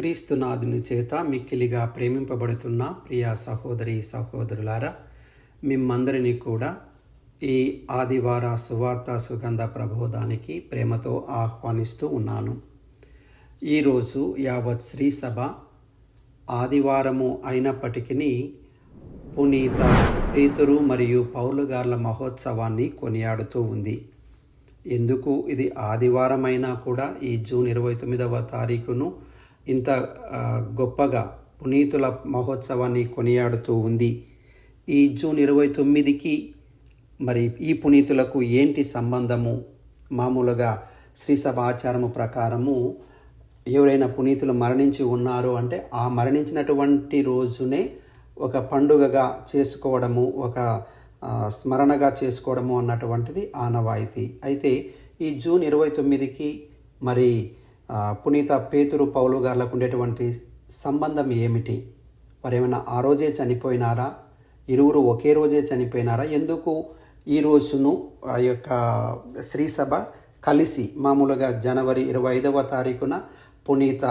క్రీస్తునాథుని చేత మిక్కిలిగా ప్రేమింపబడుతున్న ప్రియ సహోదరి సహోదరులారా మిమ్మందరినీ కూడా ఈ ఆదివార సువార్త సుగంధ ప్రబోధానికి ప్రేమతో ఆహ్వానిస్తూ ఉన్నాను. ఈరోజు యావత్ శ్రీ సభ ఆదివారము అయినప్పటికీ పునీత పేతురు మరియు పౌలుగార్ల మహోత్సవాన్ని కొనియాడుతూ ఉంది. ఎందుకు? ఇది ఆదివారమైనా కూడా ఈ జూన్ ఇరవై తొమ్మిదవ తారీఖును ఇంత గొప్పగా పునీతుల మహోత్సవాన్ని కొనియాడుతూ ఉంది. ఈ జూన్ ఇరవై తొమ్మిదికి మరి ఈ పునీతులకు ఏంటి సంబంధము? మామూలుగా శ్రీసభ ఆచారము ప్రకారము ఎవరైనా పునీతులు మరణించి ఉన్నారు అంటే ఆ మరణించినటువంటి రోజునే ఒక పండుగగా చేసుకోవడము ఒక స్మరణగా చేసుకోవడము అన్నటువంటిది ఆనవాయితీ. అయితే ఈ జూన్ ఇరవై తొమ్మిదికి మరి పునీత పేతురు పౌలు గారులకు ఉండేటువంటి సంబంధం ఏమిటి? వారు ఏమైనా ఆ రోజే చనిపోయినారా? ఇరువురు ఒకే రోజే చనిపోయినారా? ఎందుకు ఈ రోజును ఆ యొక్క శ్రీసభ కలిసి మామూలుగా జనవరి ఇరవై ఐదవ తారీఖున పునీత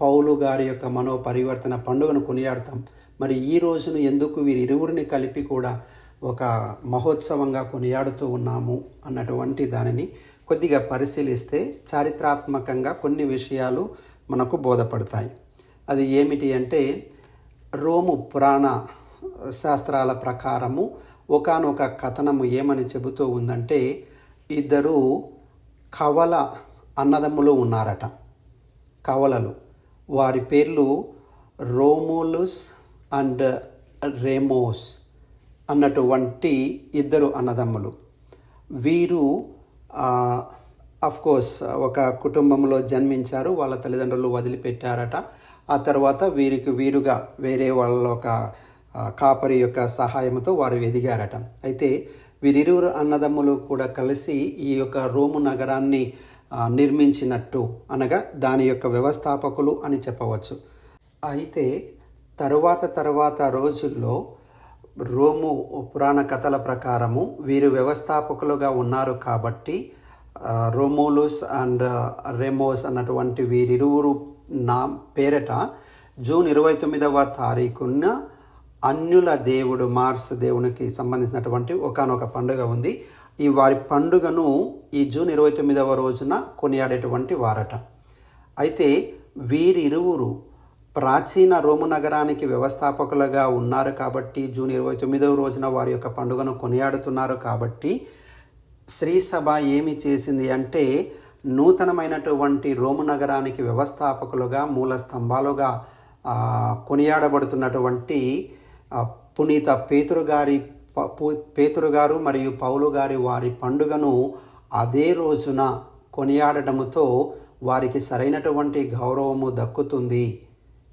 పౌలు గారి యొక్క మనోపరివర్తన పండుగను కొనియాడతాం. మరి ఈ రోజును ఎందుకు వీరి ఇరువురిని కలిపి కూడా ఒక మహోత్సవంగా కొనియాడుతూ ఉన్నాము అన్నటువంటి దానిని కొద్దిగా పరిశీలిస్తే చారిత్రాత్మకంగా కొన్ని విషయాలు మనకు బోధపడతాయి. అది ఏమిటి అంటే రోము పురాణ శాస్త్రాల ప్రకారము ఒకానొక కథనము ఏమని చెబుతూ ఉందంటే ఇద్దరు కవల అన్నదమ్ములు ఉన్నారట. కవలలు. వారి పేర్లు రోమోలుస్ అండ్ రేమోస్ అన్నటువంటి ఇద్దరు అన్నదమ్ములు. వీరు కోర్స్ ఒక కుటుంబంలో జన్మించారు వాళ్ళ తల్లిదండ్రులు వదిలిపెట్టారట. ఆ తర్వాత వీరికి వీరుగా వేరే వాళ్ళ ఒక కాపరి యొక్క సహాయంతో వారు ఎదిగారట. అయితే వీరిరువురు అన్నదమ్ములు కూడా కలిసి ఈ యొక్క రోము నగరాన్ని నిర్మించినట్టు అనగా దాని యొక్క వ్యవస్థాపకులు అని చెప్పవచ్చు. అయితే తరువాత తరువాత రోజుల్లో రోము పురాణ కథల ప్రకారము వీరు వ్యవస్థాపకులుగా ఉన్నారు కాబట్టి రోమోలుస్ అండ్ రెమోస్ అన్నటువంటి వీరిరువురు నా పేరట జూన్ ఇరవై తొమ్మిదవ తారీఖున అన్యుల దేవుడు మార్స్ దేవునికి సంబంధించినటువంటి ఒకానొక పండుగ ఉంది. ఈ వారి పండుగను ఈ జూన్ ఇరవై తొమ్మిదవ రోజున కొనియాడేటువంటి వారట. అయితే వీరిరువురు ప్రాచీన రోము నగరానికి వ్యవస్థాపకులుగా ఉన్నారు కాబట్టి జూన్ ఇరవై తొమ్మిదవ రోజున వారి యొక్క పండుగను కొనియాడుతున్నారు కాబట్టి శ్రీ సభ ఏమి చేసింది అంటే నూతనమైనటువంటి రోము నగరానికి వ్యవస్థాపకులుగా మూల స్తంభాలుగా కొనియాడబడుతున్నటువంటి పునీత పేతురు గారి ప- పేతురు గారు మరియు పౌలు గారి వారి పండుగను అదే రోజున కొనియాడటముతో వారికి సరైనటువంటి గౌరవము దక్కుతుంది.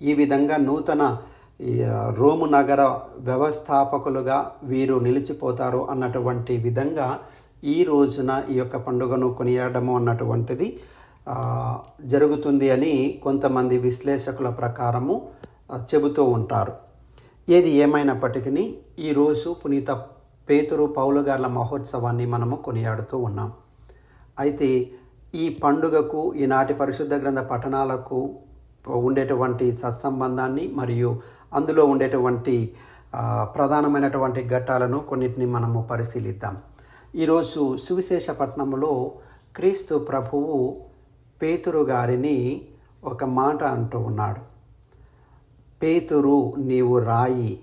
ఈ విధంగా నూతన రోము నగర వ్యవస్థాపకులుగా వీరు నిలిచిపోతారు అన్నటువంటి విధంగా ఈ రోజున ఈ యొక్క పండుగను కొనియాడము అన్నటువంటిది జరుగుతుంది అని కొంతమంది విశ్లేషకుల ప్రకారము చెబుతూ ఉంటారు. ఏది ఏమైనప్పటికీ ఈరోజు పునీత పేతురు పౌలుగార్ల మహోత్సవాన్ని మనము కొనియాడుతూ ఉన్నాం. అయితే ఈ పండుగకు ఈనాటి పరిశుద్ధ గ్రంథ పఠనాలకు ఉండేటువంటి సత్సంబంధాన్ని మరియు అందులో ఉండేటువంటి ప్రధానమైనటువంటి ఘట్టాలను కొన్నిటిని మనము పరిశీలిద్దాం. ఈరోజు సువిశేష పట్టణంలో క్రీస్తు ప్రభువు పేతురు గారిని ఒక మాట అంటూ ఉన్నాడు. పేతురు నీవు రాయి.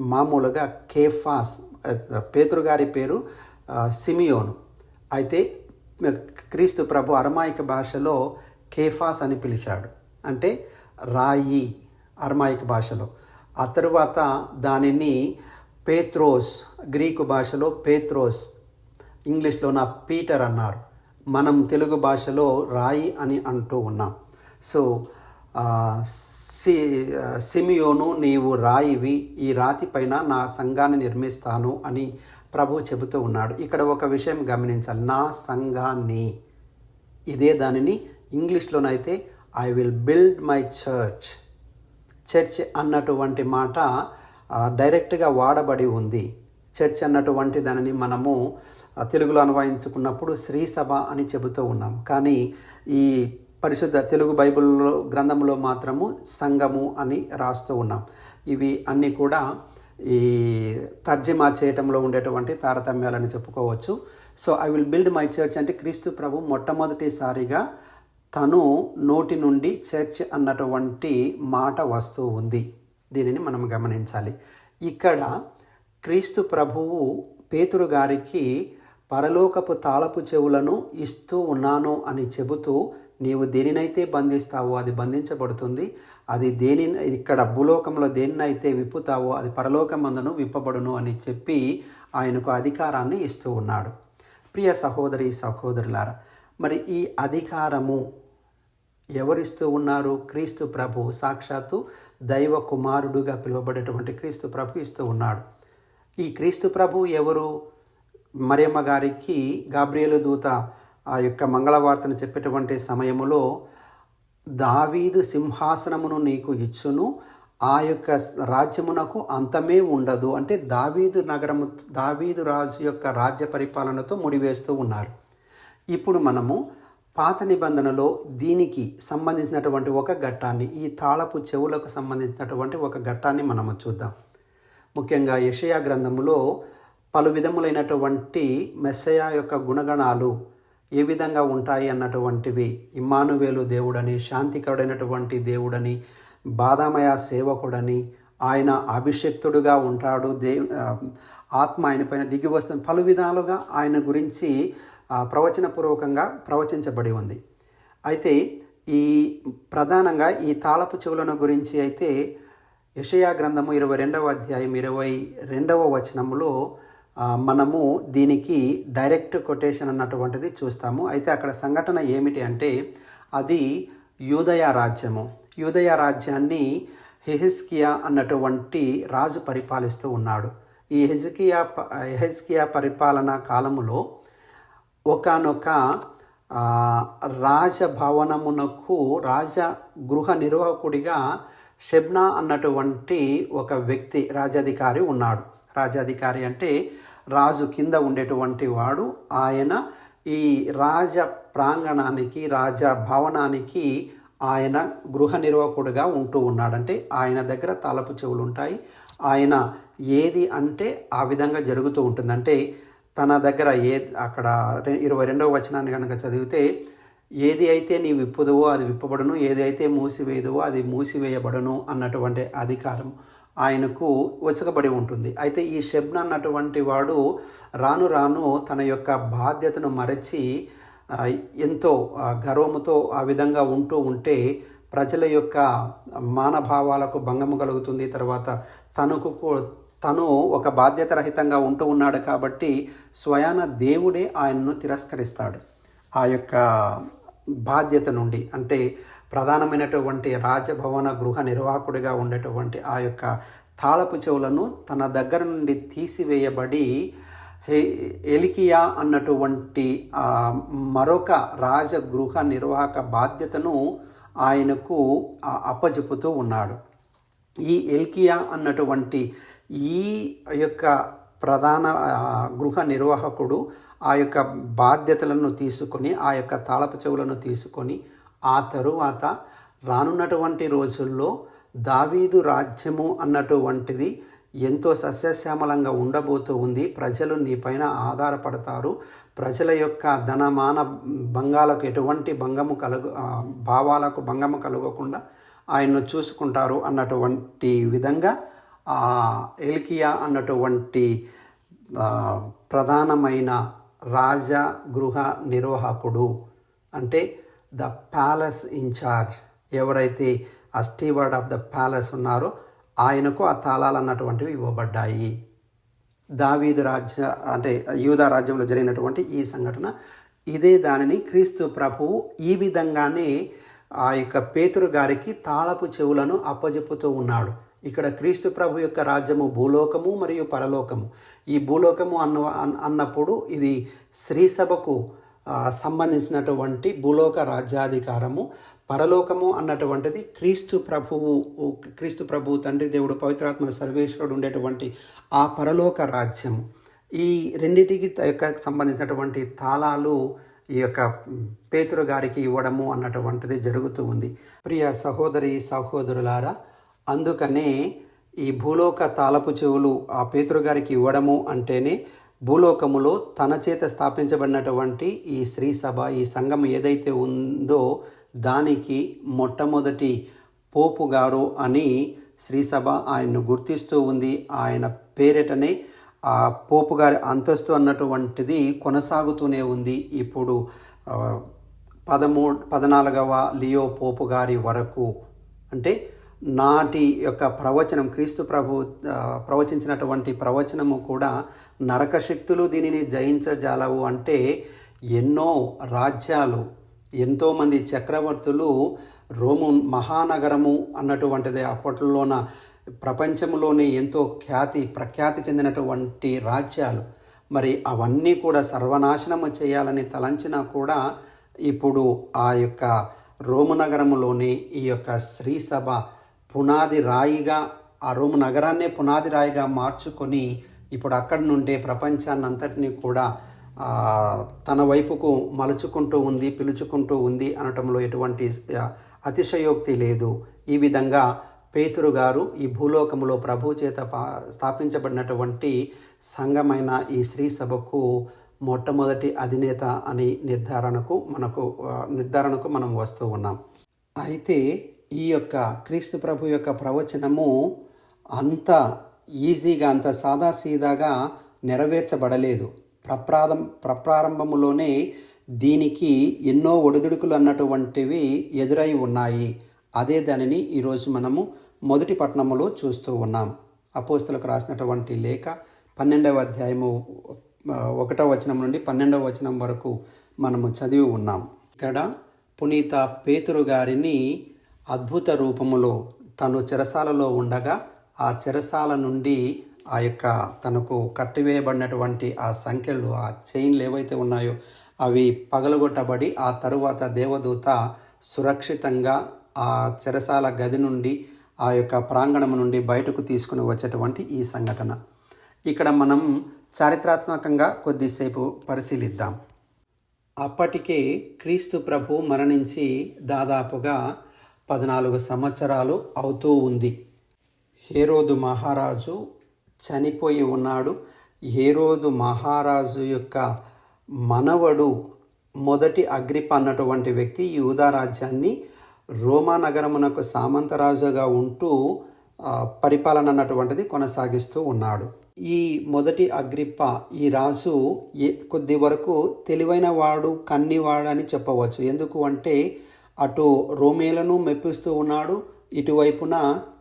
మామూలుగా కేఫాస్ పేతురు గారి పేరు సిమియోను. అయితే క్రీస్తు ప్రభు అరమాయిక భాషలో కేఫాస్ అని పిలిచాడు. అంటే రాయి అరమాయిక భాషలో. ఆ తరువాత దానిని పేత్రోస్ గ్రీకు భాషలో పేత్రోస్ ఇంగ్లీష్లో నా పీటర్ అన్నారు. మనం తెలుగు భాషలో రాయి అని అంటూ ఉన్నాం. సో సి సిమియోను నీవు రాయివి ఈ రాతి పైన నా సంఘాన్ని నిర్మిస్తాను అని ప్రభు చెబుతూ ఉన్నాడు. ఇక్కడ ఒక విషయం గమనించాలి. నా సంఘాన్ని. ఇదే దానిని ఇంగ్లీష్లోనైతే I will build my church church అన్నటువంటి మాట డైరెక్ట్గా వాడబడి ఉంది. చర్చ్ అన్నటువంటి దానిని మనము తెలుగులో అనువాయించుకున్నప్పుడు శ్రీ సభ అని చెబుతూ ఉన్నాం. కానీ ఈ పరిశుద్ధ తెలుగు బైబిల్లో గ్రంథంలో మాత్రము సంఘము అని రాస్తూ ఉన్నాం. ఇవి అన్నీ కూడా ఈ తర్జమా చేయటంలో ఉండేటువంటి తారతమ్యాలని చెప్పుకోవచ్చు. So I will build my church అంటే క్రీస్తు ప్రభు మొట్టమొదటిసారిగా తను నోటి నుండి చర్చ్ అన్నటువంటి మాట వస్తూ ఉంది. దీనిని మనం గమనించాలి. ఇక్కడ క్రీస్తు ప్రభువు పేతురు గారికి పరలోకపు తాళపు చెవులను ఇస్తూ ఉన్నాను అని చెబుతూ నీవు దేనినైతే బంధిస్తావో అది బంధించబడుతుంది. అది దేని ఇక్కడ భూలోకంలో దేనినైతే విప్పుతావో అది పరలోకమందును విప్పబడును అని చెప్పి ఆయనకు అధికారాన్ని ఇస్తూ ఉన్నాడు. ప్రియ సహోదరి సహోదరులారా మరి ఈ అధికారము ఎవరిస్తూ ఉన్నారు క్రీస్తు ప్రభు సాక్షాత్తు దైవ కుమారుడుగా పిలువబడేటువంటి క్రీస్తు ప్రభు ఇస్తూ ఉన్నాడు. ఈ క్రీస్తు ప్రభు ఎవరు? మరియమ్మ గారికి గాబ్రియలు దూత ఆ యొక్క మంగళవార్తను చెప్పేటువంటి సమయములో దావీదు సింహాసనమును నీకు ఇచ్చును ఆ యొక్క రాజ్యమునకు అంతమే ఉండదు అంటే దావీదు నగరము దావీదు రాజు యొక్క రాజ్య పరిపాలనతో ముడివేస్తూ ఉన్నారు. ఇప్పుడు మనము పాత నిబంధనలో దీనికి సంబంధించినటువంటి ఒక ఘట్టాన్ని ఈ తాళపు చెవులకు సంబంధించినటువంటి ఒక ఘట్టాన్ని మనము చూద్దాం. ముఖ్యంగా యషయా గ్రంథములో పలు విధములైనటువంటి మెస్సయా యొక్క గుణగణాలు ఏ విధంగా ఉంటాయి అన్నటువంటివి ఇమ్మానువేలు దేవుడని శాంతికరుడైనటువంటి దేవుడని బాధామయ సేవకుడని ఆయన అభిషక్తుడుగా ఉంటాడు దే ఆత్మ ఆయన పైన దిగి వస్తుంది పలు విధాలుగా ఆయన గురించి ప్రవచనపూర్వకంగా ప్రవచించబడి ఉంది. అయితే ఈ ప్రధానంగా ఈ తాళపు చెవులను గురించి అయితే యషయా గ్రంథము ఇరవై రెండవ అధ్యాయం ఇరవై రెండవ వచనములో మనము దీనికి డైరెక్ట్ కొటేషన్ అన్నటువంటిది చూస్తాము. అయితే అక్కడ సంఘటన ఏమిటి అంటే అది యూదయ రాజ్యము. యూదయ రాజ్యాన్ని హెహిస్కియా అన్నటువంటి రాజు పరిపాలిస్తూ ఉన్నాడు. ఈ హెజికియా హెహెస్కియా పరిపాలన కాలములో ఒకనొక రాజభవనమునకు రాజ గృహ నిర్వాహకుడిగా షెబ్నా అన్నటువంటి ఒక వ్యక్తి రాజాధికారి ఉన్నాడు. రాజాధికారి అంటే రాజు కింద ఉండేటువంటి వాడు. ఆయన ఈ రాజ ప్రాంగణానికి రాజ భవనానికి ఆయన గృహ నిర్వాహకుడుగా ఉంటూ ఉన్నాడంటే ఆయన దగ్గర తలపు చెవులు ఉంటాయి ఆయన ఏది అంటే ఆ విధంగా జరుగుతూ ఉంటుందంటే తన దగ్గర ఏ అక్కడ ఇరవై రెండవ వచనాన్ని కనుక చదివితే ఏది అయితే నీ విప్పుదువో అది విప్పబడును ఏది అయితే మూసివేయదువో అది మూసివేయబడును అన్నటువంటి అధికారం ఆయనకు వెచకబడి ఉంటుంది. అయితే ఈ షెబ్న అన్నటువంటి వాడు రాను రాను తన యొక్క బాధ్యతను మరచి ఎంతో గర్వముతో ఆ విధంగా ఉంటూ ఉంటే ప్రజల యొక్క మానభావాలకు భంగము కలుగుతుంది. తర్వాత తనకు తను ఒక బాధ్యత రహితంగా ఉంటూ ఉన్నాడు కాబట్టి స్వయాన దేవుడే ఆయనను తిరస్కరిస్తాడు. ఆ యొక్క బాధ్యత నుండి అంటే ప్రధానమైనటువంటి రాజభవన గృహ నిర్వాహకుడిగా ఉండేటువంటి ఆ యొక్క తాళపు చెవులను తన దగ్గర నుండి తీసివేయబడి ఎలికియా అన్నటువంటి మరొక రాజగృహ నిర్వాహక బాధ్యతను ఆయనకు అప్పజెపుతూ ఉన్నాడు. ఈ ఎల్కియా అన్నటువంటి ఈ యొక్క ప్రధాన గృహ నిర్వాహకుడు ఆ యొక్క బాధ్యతలను తీసుకొని ఆ యొక్క తాళపు చెవులను తీసుకొని ఆ తరువాత రానున్నటువంటి రోజుల్లో దావీదు రాజ్యము అన్నటువంటిది ఎంతో సస్యశ్యామలంగా ఉండబోతూ ఉంది. ప్రజలు నీ పైన ఆధారపడతారు. ప్రజల యొక్క ధనమాన భంగాలకు ఎటువంటి భంగము కలుగు భావాలకు భంగము కలగకుండా ఆయన్ను చూసుకుంటారు అన్నటువంటి విధంగా ఎల్కియా అన్నటువంటి ప్రధానమైన రాజ గృహ నిర్వాహకుడు అంటే ద ప్యాలెస్ ఇన్ఛార్జ్ ఎవరైతే ఆ స్టీవర్డ్ ఆఫ్ ద ప్యాలెస్ ఉన్నారో ఆయనకు ఆ తాళాలు అన్నటువంటివి ఇవ్వబడ్డాయి. దావీదు రాజ్య అంటే యూదా రాజ్యంలో జరిగినటువంటి ఈ సంఘటన. ఇదే దానిని క్రీస్తు ప్రభువు ఈ విధంగానే ఆ యొక్క పేతురు గారికి తాళపు చెవులను అప్పజెప్పుతూ ఉన్నాడు. ఇక్కడ క్రీస్తు ప్రభు యొక్క రాజ్యము భూలోకము మరియు పరలోకము. ఈ భూలోకము అన్న అన్నప్పుడు ఇది శ్రీసభకు సంబంధించినటువంటి భూలోక రాజ్యాధికారము పరలోకము అన్నటువంటిది క్రీస్తు ప్రభువు క్రీస్తు ప్రభువు తండ్రి దేవుడు పవిత్రాత్మ సర్వేశ్వరుడు ఉండేటువంటి ఆ పరలోక రాజ్యము. ఈ రెండింటికి యొక్క సంబంధించినటువంటి తాళాలు ఈ యొక్క పేతురు గారికి ఇవ్వడము అన్నటువంటిది జరుగుతూ ఉంది. ప్రియ సహోదరి సహోదరులారా అందుకనే ఈ భూలోక తాలపు చెవులు ఆ పేతురుగారికి ఇవ్వడము అంటేనే భూలోకములో తన చేత స్థాపించబడినటువంటి ఈ శ్రీ సభ ఈ సంఘం ఏదైతే ఉందో దానికి మొట్టమొదటి పోపు గారు అని శ్రీసభ ఆయన్ను గుర్తిస్తూ ఉంది. ఆయన పేరిటనే ఆ పోపు గారి అంతస్తు అన్నటువంటిది కొనసాగుతూనే ఉంది. ఇప్పుడు పదమూ పద్నాలుగవ లియో పోపు గారి వరకు అంటే నాటి యొక్క ప్రవచనం క్రీస్తు ప్రభు ప్రవచించినటువంటి ప్రవచనము కూడా నరక శక్తులు దీనిని జయించజాలవు అంటే ఎన్నో రాజ్యాలు ఎంతోమంది చక్రవర్తులు రోము మహానగరము అన్నటువంటిది అప్పట్లోన ప్రపంచంలోనే ఎంతో ఖ్యాతి ప్రఖ్యాతి చెందినటువంటి రాజ్యాలు. మరి అవన్నీ కూడా సర్వనాశనము చేయాలని తలంచినా కూడా ఇప్పుడు ఆ యొక్క రోము నగరములోని ఈ యొక్క శ్రీసభ పునాది రాయిగా ఆ రోమ్ నగరాన్నే పునాది రాయిగా మార్చుకొని ఇప్పుడు అక్కడి నుండే ప్రపంచాన్నంతటినీ కూడా తన వైపుకు మలుచుకుంటూ ఉంది పిలుచుకుంటూ ఉంది అనటంలో ఎటువంటి అతిశయోక్తి లేదు. ఈ విధంగా పేతురు గారు ఈ భూలోకములో ప్రభు చేత స్థాపించబడినటువంటి సంఘమైన ఈ శ్రీ సభకు మొట్టమొదటి అధినేత అని నిర్ధారణకు మనకు నిర్ధారణకు మనం వస్తూ ఉన్నాం. అయితే ఈ యొక్క క్రీస్తు ప్రభు యొక్క ప్రవచనము అంత ఈజీగా అంత సాదాసీదాగా నెరవేర్చబడలేదు. ప్రప్రారం ప్రప్రారంభములోనే దీనికి ఎన్నో ఒడిదుడుకులు అన్నటువంటివి ఎదురై ఉన్నాయి. అదే దానిని ఈరోజు మనము మొదటి పట్టణములో చూస్తూ ఉన్నాం. అపోస్తులకు రాసినటువంటి లేఖ పన్నెండవ అధ్యాయము ఒకటవ వచనం నుండి పన్నెండవ వచనం వరకు మనము చదివి ఉన్నాం. ఇక్కడ పునీత పేతురు గారిని అద్భుత రూపములో తను చెరసాలలో ఉండగా ఆ చెరసాల నుండి ఆ యొక్క తనకు కట్టివేయబడినటువంటి ఆ సంఖ్యలు ఆ చైన్లు ఏవైతే ఉన్నాయో అవి పగలగొట్టబడి ఆ తరువాత దేవదూత సురక్షితంగా ఆ చెరసాల గది నుండి ఆ యొక్క ప్రాంగణం నుండి బయటకు తీసుకుని వచ్చేటువంటి ఈ సంఘటన. ఇక్కడ మనం చారిత్రాత్మకంగా కొద్దిసేపు పరిశీలిద్దాం. అప్పటికే క్రీస్తు ప్రభు మరణించి దాదాపుగా పద్నాలుగు సంవత్సరాలు అవుతూ ఉంది. హేరోదు మహారాజు చనిపోయి ఉన్నాడు. హేరోదు మహారాజు యొక్క మనవడు మొదటి అగ్రిప అన్నటువంటి వ్యక్తి యూదా రాజ్యాన్ని రోమా నగరమునకు సామంతరాజుగా ఉంటూ పరిపాలన అన్నటువంటిది కొనసాగిస్తూ ఉన్నాడు. ఈ మొదటి అగ్రిప్ప ఈ రాజు ఏ- కొద్ది వరకు తెలివైన వాడు కన్నివాడని చెప్పవచ్చు. ఎందుకు అంటే అటు రోమేలను మెప్పిస్తూ ఉన్నాడు. ఇటువైపున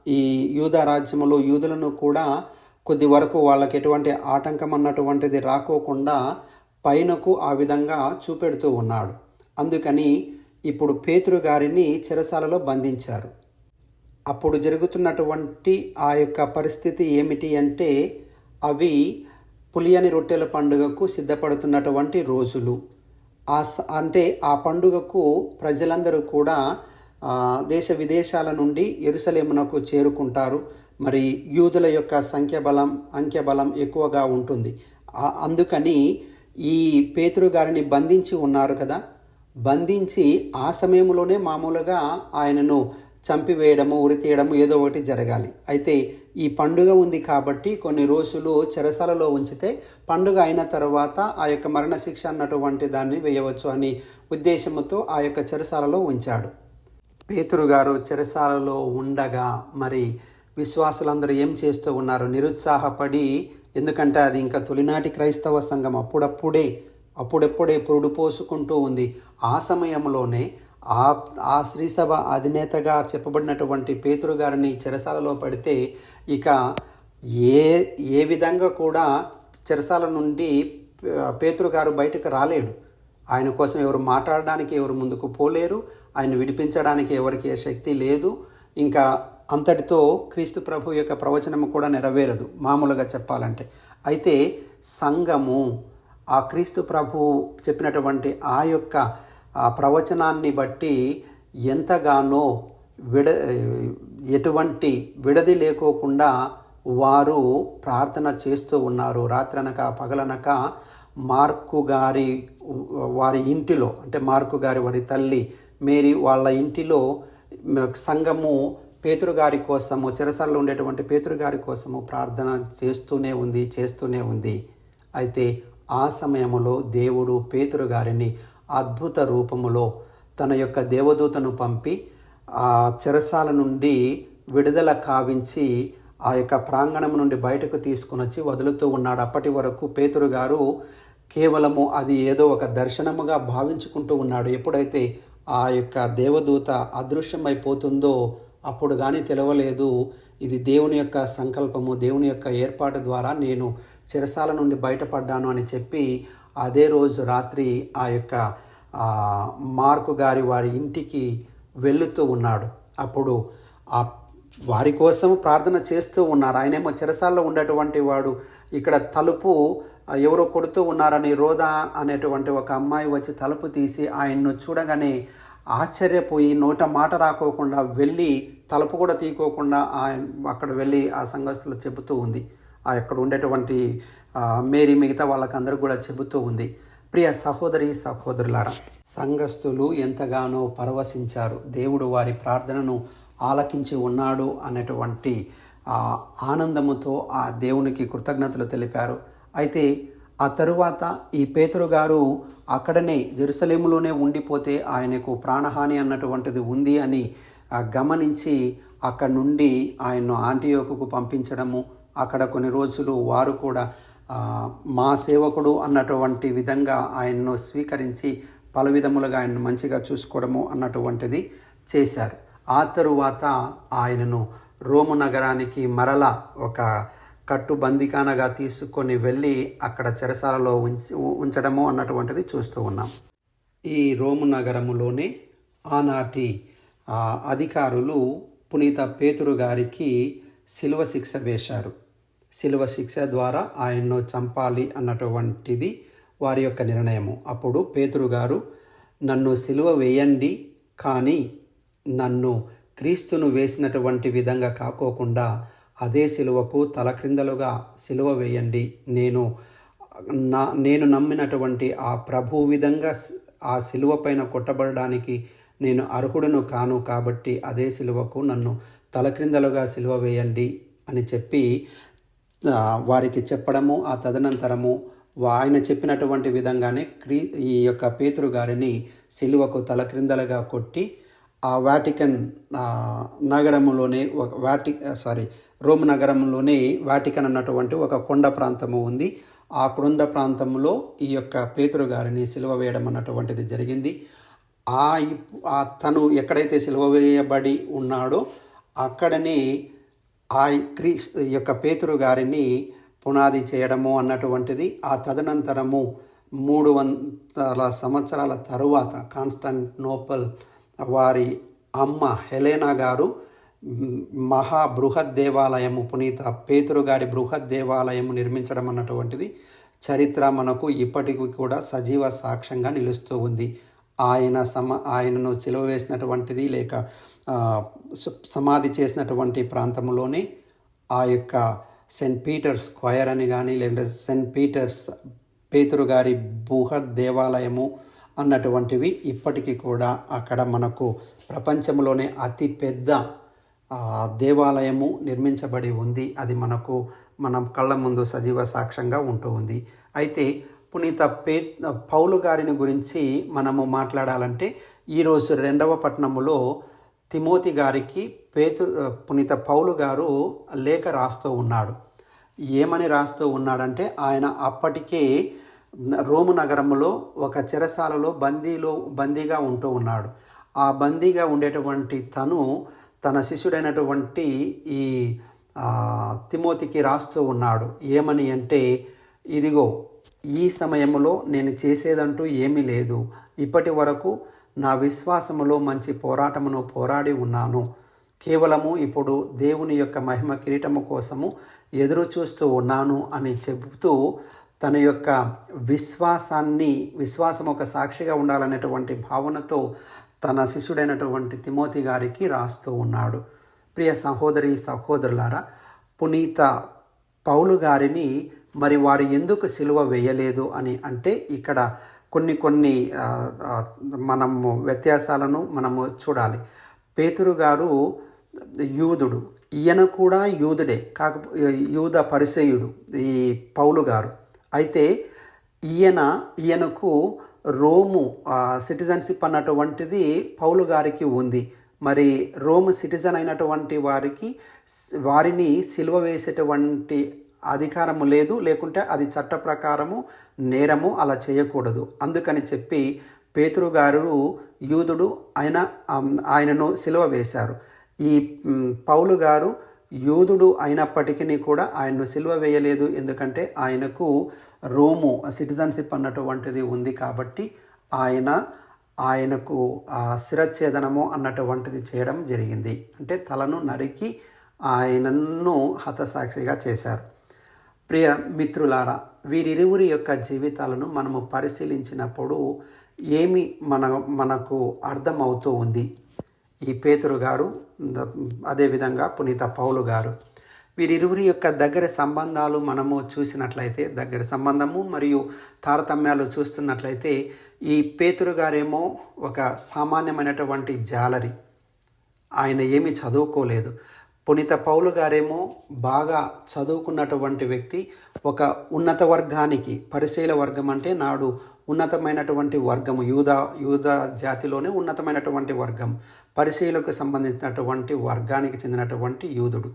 ఈ యూద రాజ్యములో యూదులను కూడా కొద్ది వరకు వాళ్ళకి ఎటువంటి ఆటంకం అన్నటువంటిది రాకోకుండా పైనకు ఆ విధంగా చూపెడుతూ ఉన్నాడు. అందుకని ఇప్పుడు పేతురు గారిని చెరసాలలో బంధించారు. అప్పుడు జరుగుతున్నటువంటి ఆ యొక్క పరిస్థితి ఏమిటి అంటే అవి పులియని రొట్టెల పండుగకు సిద్ధపడుతున్నటువంటి రోజులు. ఆ స- అంటే ఆ పండుగకు ప్రజలందరూ కూడా దేశ విదేశాల నుండి ఎరుసలేమునకు చేరుకుంటారు. మరి యూదుల యొక్క సంఖ్యబలం అంకెబలం ఎక్కువగా ఉంటుంది. అందుకని ఈ పేతురు గారిని బంధించి ఉన్నారు కదా. బంధించి ఆ సమయంలోనే మామూలుగా ఆయనను చంపివేయడము ఉరితీయడము ఏదో ఒకటి జరగాలి. అయితే ఈ పండుగ ఉంది కాబట్టి కొన్ని రోజులు చెరసాలలో ఉంచితే పండుగ అయిన తర్వాత ఆ యొక్క మరణశిక్ష అన్నటువంటి దాన్ని వేయవచ్చు అని ఉద్దేశంతో ఆ యొక్క చెరసాలలో ఉంచాడు. పేతురు గారు చెరసాలలో ఉండగా మరి విశ్వాసులందరూ ఏం చేస్తూ ఉన్నారు? నిరుత్సాహపడి ఎందుకంటే అది ఇంకా తొలినాటి క్రైస్తవ సంఘం అప్పుడప్పుడే అప్పుడప్పుడే పురుడు పోసుకుంటూ ఉంది. ఆ సమయంలోనే ఆ ఆ శ్రీసభ అధినేతగా చెప్పబడినటువంటి పేతురు గారిని చెరసాలలో పడితే ఇక ఏ ఏ విధంగా కూడా చెరసాల నుండి పేతురు గారు బయటకు రాలేడు. ఆయన కోసం ఎవరు మాట్లాడడానికి ఎవరు ముందుకు పోలేరు. ఆయన విడిపించడానికి ఎవరికి శక్తి లేదు. ఇంకా అంతటితో క్రీస్తు ప్రభు యొక్క ప్రవచనము కూడా నెరవేరదు. మామూలుగా చెప్పాలంటే అయితే సంఘము ఆ క్రీస్తు ప్రభు చెప్పినటువంటి ఆ యొక్క ఆ ప్రవచనాన్ని బట్టి ఎంతగానో విడ ఎటువంటి విడది లేకోకుండా వారు ప్రార్థన చేస్తూ ఉన్నారు. రాత్రనక పగలనక మార్కు గారి వారి ఇంటిలో అంటే మార్కు గారి వారి తల్లి మేరీ వాళ్ళ ఇంటిలో సంఘము పేతురు గారి కోసము చెరసాలలో ఉండేటువంటి పేతురు గారి కోసము ప్రార్థన చేస్తూనే ఉంది చేస్తూనే ఉంది. అయితే ఆ సమయంలో దేవుడు పేతురుగారిని అద్భుత రూపములో తన యొక్క దేవదూతను పంపి ఆ చెరసాల నుండి విడుదల కావించి ఆ యొక్క ప్రాంగణం నుండి బయటకు తీసుకుని వచ్చి వదులుతూ ఉన్నాడు. అప్పటి వరకు పేతురు గారు కేవలము అది ఏదో ఒక దర్శనముగా భావించుకుంటూ ఉన్నాడు. ఎప్పుడైతే ఆ యొక్క దేవదూత అదృశ్యమైపోతుందో అప్పుడు కానీ తెలవలేదు. ఇది దేవుని యొక్క సంకల్పము దేవుని యొక్క ఏర్పాటు ద్వారా నేను చిరసాల నుండి బయటపడ్డాను అని చెప్పి అదే రోజు రాత్రి ఆ యొక్క మార్కు గారి వారి ఇంటికి వెళుతూ ఉన్నాడు. అప్పుడు ఆ వారి కోసం ప్రార్థన చేస్తూ ఉన్నారు. ఆయనేమో చెరసాల్లో ఉండేటువంటి వాడు. ఇక్కడ తలుపు ఎవరో కొడుతూ ఉన్నారని రోదా అనేటువంటి ఒక అమ్మాయి వచ్చి తలుపు తీసి ఆయన్ను చూడగానే ఆశ్చర్యపోయి నోట మాట రాకోకుండా వెళ్ళి తలుపు కూడా తీకోకుండా ఆయన అక్కడ వెళ్ళి ఆ సంఘస్థులు చెబుతూ ఉంది. అక్కడ ఉండేటువంటి మేరీ మిగతా వాళ్ళకందరూ కూడా చెబుతూ ఉంది. ప్రియ సహోదరి సహోదరులారా సంఘస్థులు ఎంతగానో పరవశించారు. దేవుడు వారి ప్రార్థనను ఆలకించి ఉన్నాడు అనేటువంటి ఆనందముతో ఆ దేవునికి కృతజ్ఞతలు తెలిపారు. అయితే ఆ తరువాత ఈ పేతురు గారు అక్కడనే జెరుసలేములోనే ఉండిపోతే ఆయనకు ప్రాణహాని అన్నటువంటిది ఉంది అని గమనించి అక్కడ నుండి ఆయన్ను ఆంటియోకుకు పంపించడము అక్కడ కొన్ని రోజులు వారు కూడా మా సేవకుడు అన్నటువంటి విధంగా ఆయన్ను స్వీకరించి పలు విధములుగా ఆయన్ను మంచిగా చూసుకోవడము అన్నటువంటిది చేశారు. ఆ తరువాత ఆయనను రోము నగరానికి మరల ఒక కట్టుబందికానగా తీసుకొని వెళ్ళి అక్కడ చెరసాలలో ఉంచి ఉంచడము అన్నటువంటిది చూస్తూ ఉన్నాం. ఈ రోము నగరములోనే ఆనాటి అధికారులు పునీత పేతురు గారికి శిలువ శిక్ష వేశారు. శిలువ శిక్ష ద్వారా ఆయన్ను చంపాలి అన్నటువంటిది వారి యొక్క నిర్ణయము. అప్పుడు పేతురు గారు నన్ను సిలువ వేయండి కానీ నన్ను క్రీస్తును వేసినటువంటి విధంగా కాకోకుండా అదే సిలువకు తలక్రిందలుగా సిలువ వేయండి. నేను నా నేను నమ్మినటువంటి ఆ ప్రభు విధంగా ఆ సిలువ పైన కొట్టబడడానికి నేను అర్హుడను కాను కాబట్టి అదే సిలువకు నన్ను తలక్రిందలుగా సిలువ వేయండి అని చెప్పి వారికి చెప్పడము ఆ తదనంతరము ఆయన చెప్పినటువంటి విధంగానే క్రీ ఈ యొక్క పేతురు గారిని సిలువకు తలక్రిందలుగా కొట్టి ఆ వాటికన్ నగరంలోనే ఒక వాటి సారీ రోమ్ నగరంలోనే వాటికన్ అన్నటువంటి ఒక కొండ ప్రాంతము ఉంది. ఆ కొండ ప్రాంతంలో ఈ యొక్క పేతురు గారిని సిలువ వేయడం అన్నటువంటిది జరిగింది. ఆ తను ఎక్కడైతే సిలువ వేయబడి ఉన్నాడో అక్కడనే ఆ క్రీస్తు యొక్క పేతురు గారిని పునాది చేయడము అన్నటువంటిది ఆ తదనంతరము మూడు వందల సంవత్సరాల తరువాత కాన్స్టాంటినోపల్ వారి అమ్మ హెలేనా గారు మహా బృహద్ దేవాలయము పునీత పేతురు గారి బృహద్ దేవాలయము నిర్మించడం అన్నటువంటిది చరిత్ర మనకు ఇప్పటికి కూడా సజీవ సాక్ష్యంగా నిలుస్తూ ఉంది. ఆయన సమ ఆయనను సిలువ వేసినటువంటిది లేక సమాధి చేసినటువంటి ప్రాంతంలోనే ఆ యొక్క సెయింట్ పీటర్స్ స్క్వయర్ అని కానీ లేదంటే సెయింట్ పీటర్స్ పేతురు గారి బృహత్ దేవాలయము అన్నటువంటివి ఇప్పటికీ కూడా అక్కడ మనకు ప్రపంచంలోనే అతి పెద్ద దేవాలయము నిర్మించబడి ఉంది. అది మనకు మనం కళ్ళ ముందు సజీవ సాక్ష్యంగా ఉంటూ ఉంది. అయితే పునీత పే పౌలు గారిని గురించి మనము మాట్లాడాలంటే ఈరోజు రెండవ పట్టణములో తిమోతి గారికి పేతు పునీత పౌలు గారు లేఖ రాస్తూ ఉన్నాడు. ఏమని రాస్తూ ఉన్నాడంటే ఆయన అప్పటికే రోము నగరంలో ఒక చెరసాలలో బందీలో బందీగా ఉంటూ ఉన్నాడు. ఆ బందీగా ఉండేటువంటి తను తన శిష్యుడైనటువంటి ఈ తిమోతికి రాస్తూ ఉన్నాడు. ఏమని అంటే ఇదిగో ఈ సమయంలో నేను చేసేదంటూ ఏమీ లేదు. ఇప్పటి వరకు నా విశ్వాసములో మంచి పోరాటమును పోరాడి ఉన్నాను. కేవలము ఇప్పుడు దేవుని యొక్క మహిమ కిరీటము కోసము ఎదురు చూస్తూ ఉన్నాను అని చెబుతూ తన యొక్క విశ్వాసాన్ని విశ్వాసం ఒక సాక్షిగా ఉండాలనేటువంటి భావనతో తన శిష్యుడైనటువంటి తిమోతి గారికి రాస్తూ ఉన్నాడు. ప్రియ సహోదరి సహోదరులారా పునీత పౌలు గారిని మరి వారు ఎందుకు సిలువ వేయలేదు అని అంటే ఇక్కడ కొన్ని కొన్ని మనము వ్యత్యాసాలను మనము చూడాలి. పేతురు గారు యూదుడు. ఈయన కూడా యూదుడే. కాకపో యూద పరిచయుడు ఈ పౌలు గారు. అయితే ఈయన ఈయనకు రోము సిటిజన్షిప్ అన్నటువంటిది పౌలు గారికి ఉంది. మరి రోమ్ సిటిజన్ అయినటువంటి వారికి వారిని సిలువ వేసేటువంటి అధికారము లేదు లేకుంటే అది చట్ట ప్రకారము నేరము అలా చేయకూడదు. అందుకని చెప్పి పేతురు గారు యూదుడు ఆయన ఆయనను సిలువ వేశారు. ఈ పౌలు గారు యూదుడు అయినప్పటికీ కూడా ఆయన్ను సిలువ వేయలేదు. ఎందుకంటే ఆయనకు రోము సిటిజన్షిప్ అన్నటువంటిది ఉంది కాబట్టి ఆయన ఆయనకు ఆ శిరఛేదనము అన్నటువంటిది చేయడం జరిగింది. అంటే తలను నరికి ఆయనను హతసాక్షిగా చేశారు. ప్రియ మిత్రులారా వీరిరువురి యొక్క జీవితాలను మనము పరిశీలించినప్పుడు ఏమి మన మనకు అర్థమవుతూ ఉంది? ఈ పేతురు గారు అదేవిధంగా పునీత పౌలు గారు వీరిరువురి యొక్క దగ్గర సంబంధాలు మనము చూసినట్లయితే దగ్గర సంబంధము మరియు తారతమ్యాలు చూస్తున్నట్లయితే ఈ పేతురు గారేమో ఒక సామాన్యమైనటువంటి జాలరి. ఆయన ఏమి చదువుకోలేదు. పునీత పౌలు గారేమో బాగా చదువుకున్నటువంటి వ్యక్తి ఒక ఉన్నత వర్గానికి పరిశీల వర్గం అంటే నాడు ఉన్నతమైనటువంటి వర్గము యూద యూద జాతిలోనే ఉన్నతమైనటువంటి వర్గం పరిశీలకు సంబంధించినటువంటి వర్గానికి చెందినటువంటి యూదుడు.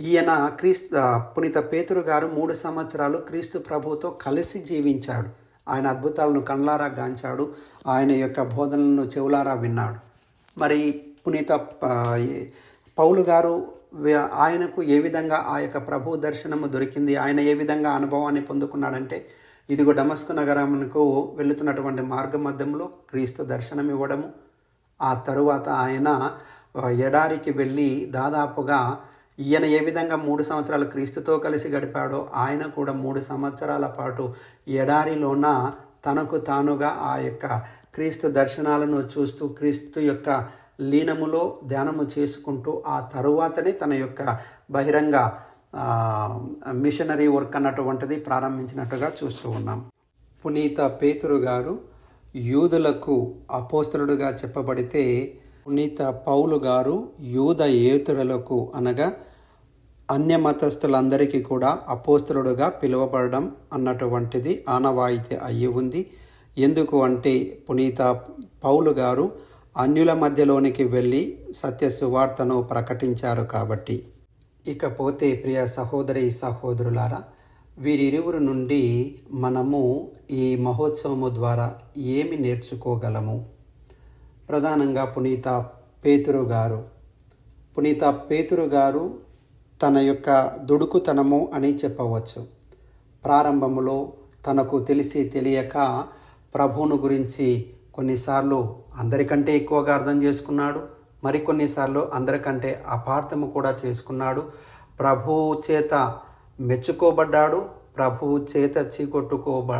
ఈయన క్రీస్తు పునీత పేతురు గారు మూడు సంవత్సరాలు క్రీస్తు ప్రభుతో కలిసి జీవించాడు. ఆయన అద్భుతాలను కళ్ళారా గాంచాడు. ఆయన యొక్క బోధనలను చెవులారా విన్నాడు. మరి పునీత పౌలు గారు ఆయనకు ఏ విధంగా ఆ యొక్క ప్రభు దర్శనము దొరికింది ఆయన ఏ విధంగా అనుభవాన్ని పొందుకున్నాడంటే ఇదిగో డమస్కు నగరమునకు వెళుతున్నటువంటి మార్గ మధ్యంలో క్రీస్తు దర్శనం ఇవ్వడము ఆ తరువాత ఆయన ఎడారికి వెళ్ళి దాదాపుగా ఈయన ఏ విధంగా మూడు సంవత్సరాలు క్రీస్తుతో కలిసి గడిపాడో ఆయన కూడా మూడు సంవత్సరాల పాటు ఎడారిలోన తనకు తానుగా ఆ యొక్క క్రీస్తు దర్శనాలను చూస్తూ క్రీస్తు యొక్క లీనములో ధ్యానము చేసుకుంటూ ఆ తరువాతనే తన యొక్క బహిరంగ మిషనరీ వర్క్ అన్నటువంటిది ప్రారంభించినట్టుగా చూస్తూ ఉన్నాం. పునీత పేతురు గారు యూదులకు అపోస్తలుడుగా చెప్పబడితే పునీత పౌలు గారు యూద ఏతురులకు అనగా అన్య మతస్థులందరికీ కూడా అపోస్తలుడుగా పిలువబడడం అన్నటువంటిది ఆనవాయితీ అయ్యి ఉంది. ఎందుకు అంటే పునీత పౌలు గారు అన్యుల మధ్యలోనికి వెళ్ళి సత్య సువార్తను ప్రకటించారు కాబట్టి. ఇకపోతే ప్రియ సహోదరి సహోదరులారా వీరిరువురు నుండి మనము ఈ మహోత్సవము ద్వారా ఏమి నేర్చుకోగలము? ప్రధానంగా పునీత పేతురు గారు. పునీత పేతురు గారు తన యొక్క దుడుకుతనము అని చెప్పవచ్చు. ప్రారంభములో తనకు తెలిసి తెలియక ప్రభువును గురించి కొన్నిసార్లు అందరికంటే ఎక్కువగా అర్థం చేసుకున్నాడు. మరికొన్నిసార్లు అందరికంటే అపార్థము కూడా చేసుకున్నాడు. ప్రభువు చేత మెచ్చుకోబడ్డాడు. ప్రభువు చేత చీకొట్టుకోబ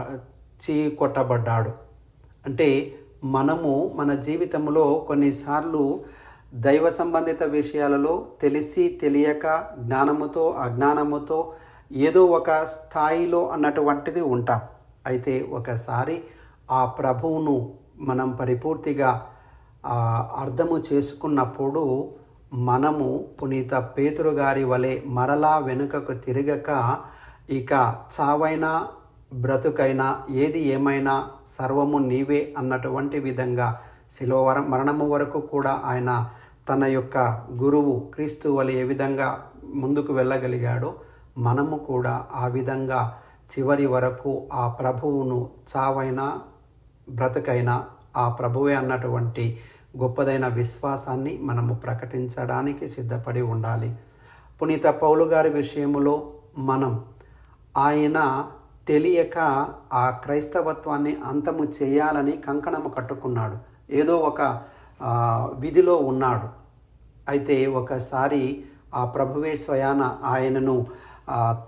చీకొట్టబడ్డాడు. అంటే మనము మన జీవితంలో కొన్నిసార్లు దైవ సంబంధిత విషయాలలో తెలిసి తెలియక జ్ఞానముతో అజ్ఞానముతో ఏదో ఒక స్థాయిలో అన్నటువంటిది ఉంటాం. అయితే ఒకసారి ఆ ప్రభువును మనం పరిపూర్తిగా అర్థము చేసుకున్నప్పుడు మనము పునీత పేతురు గారి వలె మరలా వెనుకకు తిరగక ఇక చావైనా బ్రతుకైనా ఏది ఏమైనా సర్వము నీవే అన్నటువంటి విధంగా శిలోవర మరణము వరకు కూడా ఆయన తన యొక్క గురువు క్రీస్తు వలె ఏ విధంగా ముందుకు వెళ్ళగలిగాడో మనము కూడా ఆ విధంగా చివరి వరకు ఆ ప్రభువును చావైనా బ్రతుకైనా ఆ ప్రభువే అన్నటువంటి గొప్పదైన విశ్వాసాన్ని మనము ప్రకటించడానికి సిద్ధపడి ఉండాలి. పునీత పౌలు గారి విషయములో మనం ఆయన తెలియక ఆ క్రైస్తవత్వాన్ని అంతము చేయాలని కంకణము కట్టుకున్నాడు. ఏదో ఒక విధిలో ఉన్నాడు. అయితే ఒకసారి ఆ ప్రభువే స్వయాన ఆయనను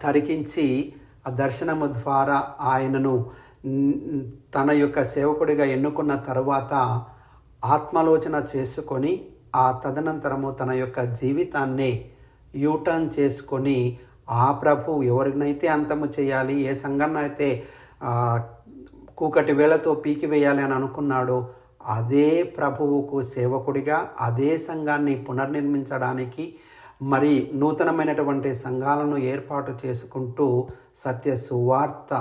తరికించి ఆ దర్శనము ద్వారా ఆయనను తన యొక్క సేవకుడిగా ఎన్నుకున్న తర్వాత ఆత్మలోచన చేసుకొని ఆ తదనంతరము తన యొక్క జీవితాన్ని యూటర్న్ చేసుకొని ఆ ప్రభు ఎవరినైతే అంతము చేయాలి ఏ సంఘాన్ని అయితే కూకటి వేళతో పీకివేయాలి అని అనుకున్నాడో అదే ప్రభువుకు సేవకుడిగా అదే సంఘాన్ని పునర్నిర్మించడానికి మరి నూతనమైనటువంటి సంఘాలను ఏర్పాటు చేసుకుంటూ సత్య సువార్త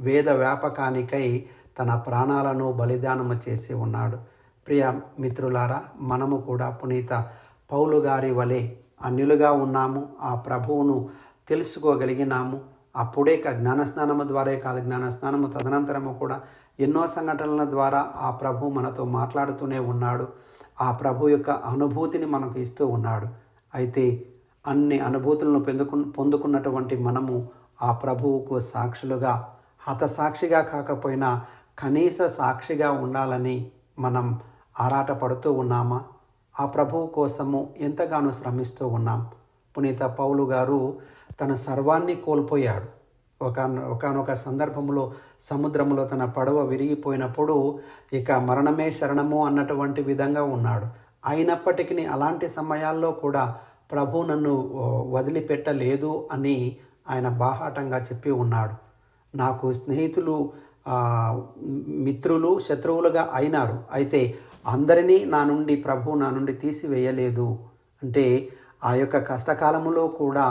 వేద వ్యాపకానికై తన ప్రాణాలను బలిదానము చేసి ఉన్నాడు. ప్రియ మిత్రులారా మనము కూడా పునీత పౌలు గారి వలె అన్యులుగా ఉన్నాము. ఆ ప్రభువును తెలుసుకోగలిగినాము. అప్పుడే జ్ఞానస్నానము ద్వారే కాదు జ్ఞానస్నానము తదనంతరము కూడా ఎన్నో సంఘటనల ద్వారా ఆ ప్రభు మనతో మాట్లాడుతూనే ఉన్నాడు. ఆ ప్రభు యొక్క అనుభూతిని మనకు ఇస్తూ ఉన్నాడు. అయితే అన్ని అనుభూతులను పొందుకు పొందుకున్నటువంటి మనము ఆ ప్రభువుకు సాక్షులుగా హతసాక్షిగా కాకపోయినా కనీస సాక్షిగా ఉండాలని మనం ఆరాటపడుతూ ఉన్నామా? ఆ ప్రభువు కోసము ఎంతగానో శ్రమిస్తూ ఉన్నాం. పునీత పౌలు గారు తన సర్వాన్ని కోల్పోయాడు. ఒక ఒకనొక సందర్భంలో సముద్రంలో తన పడవ విరిగిపోయినప్పుడు ఇక మరణమే శరణము అన్నటువంటి విధంగా ఉన్నాడు. అయినప్పటికీ అలాంటి సమయాల్లో కూడా ప్రభు నన్ను వదిలిపెట్టలేదు అని ఆయన బాహాటంగా చెప్పి ఉన్నాడు. నాకు స్నేహితులు మిత్రులు శత్రువులుగా అయినారు. అయితే అందరినీ నా నుండి ప్రభు నా నుండి తీసివేయలేదు. అంటే ఆ యొక్క కష్టకాలములో కూడా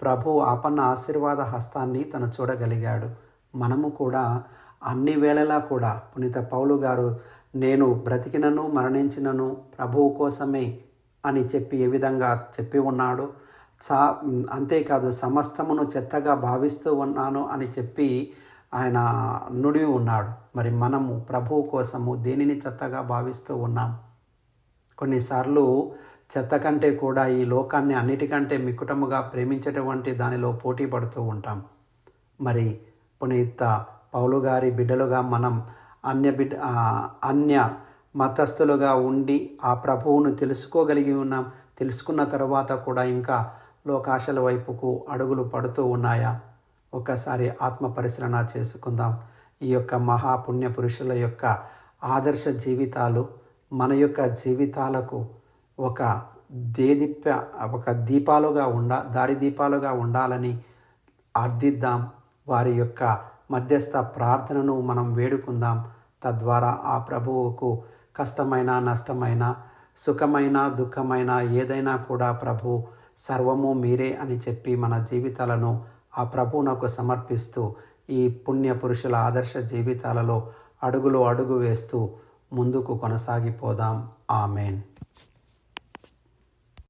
ప్రభు ఆపన్న ఆశీర్వాద హస్తాన్ని తను చూడగలిగాడు. మనము కూడా అన్ని వేళలా కూడా పునీత పౌలు గారు నేను బ్రతికినను మరణించినను ప్రభువు కోసమే అని చెప్పి ఏ విధంగా చెప్పి ఉన్నాడు చా అంతేకాదు సమస్తమును చెత్తగా భావిస్తూ ఉన్నాను అని చెప్పి ఆయన నుడివి ఉన్నాడు. మరి మనము ప్రభువు కోసము దేనిని చెత్తగా భావిస్తూ ఉన్నాం? కొన్నిసార్లు చెత్త కంటే కూడా ఈ లోకాన్ని అన్నిటికంటే మిక్కుటముగా ప్రేమించేటువంటి దానిలో పోటీ పడుతూ ఉంటాం. మరి పునీత పౌలు గారి బిడ్డలుగా మనం అన్య బిడ్డ అన్య మతస్థులుగా ఉండి ఆ ప్రభువును తెలుసుకోగలిగి ఉన్నాం. తెలుసుకున్న తర్వాత కూడా ఇంకా లోకాశల వైపుకు అడుగులు పడుతూ ఉన్నాయా? ఒకసారి ఆత్మ పరిశీలన చేసుకుందాం. ఈ యొక్క మహాపుణ్య పురుషుల యొక్క ఆదర్శ జీవితాలు మన యొక్క జీవితాలకు ఒక దేదీప్య ఒక దీపాలుగా ఉండ దారి దీపాలుగా ఉండాలని అర్థిద్దాం వారి యొక్క మధ్యస్థ ప్రార్థనను మనం వేడుకుందాం. తద్వారా ఆ ప్రభువుకు కష్టమైన నష్టమైన సుఖమైన దుఃఖమైన ఏదైనా కూడా ప్రభు సర్వము మీరే అని చెప్పి మన జీవితాలను ఆ ప్రభువునకు సమర్పిస్తూ ఈ పుణ్య పురుషుల ఆదర్శ జీవితాలలో అడుగులు అడుగు వేస్తూ ముందుకు కొనసాగిపోదాం. ఆమెన్.